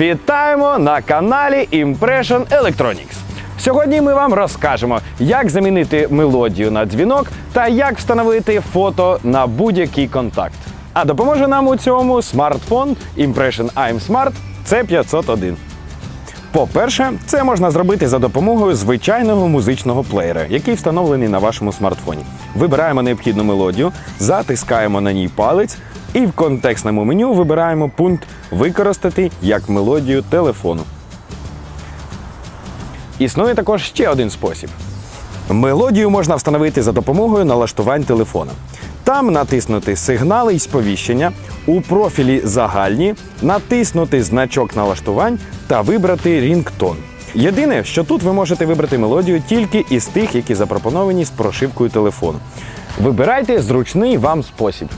Вітаємо на каналі Impression Electronics. Сьогодні ми вам розкажемо, як замінити мелодію на дзвінок та як встановити фото на будь-який контакт. А допоможе нам у цьому смартфон Impression I'm Smart C501. По-перше, це можна зробити за допомогою звичайного музичного плеєра, який встановлений на вашому смартфоні. Вибираємо необхідну мелодію, затискаємо на ній палець і в контекстному меню вибираємо пункт Використати як мелодію телефону. Існує також ще один спосіб. Мелодію можна встановити за допомогою налаштувань телефона. Там натиснути сигнали і сповіщення, у профілі загальні, натиснути значок налаштувань та вибрати рінгтон. Єдине, що тут ви можете вибрати мелодію тільки із тих, які запропоновані з прошивкою телефону. Вибирайте зручний вам спосіб.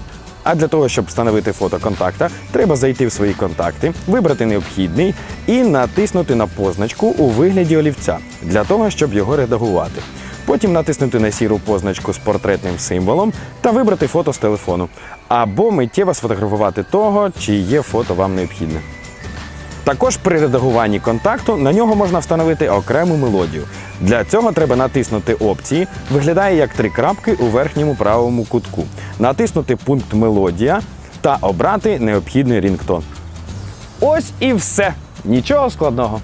А для того, щоб встановити фото контакта, треба зайти в свої контакти, вибрати необхідний і натиснути на позначку у вигляді олівця для того, щоб його редагувати. Потім натиснути на сіру позначку з портретним символом та вибрати фото з телефону. Або миттєво сфотографувати того, чиє фото вам необхідне. Також при редагуванні контакту на нього можна встановити окрему мелодію. Для цього треба натиснути опції, виглядає як три крапки у верхньому правому кутку, натиснути пункт Мелодія та обрати необхідний рінгтон. Ось і все. Нічого складного.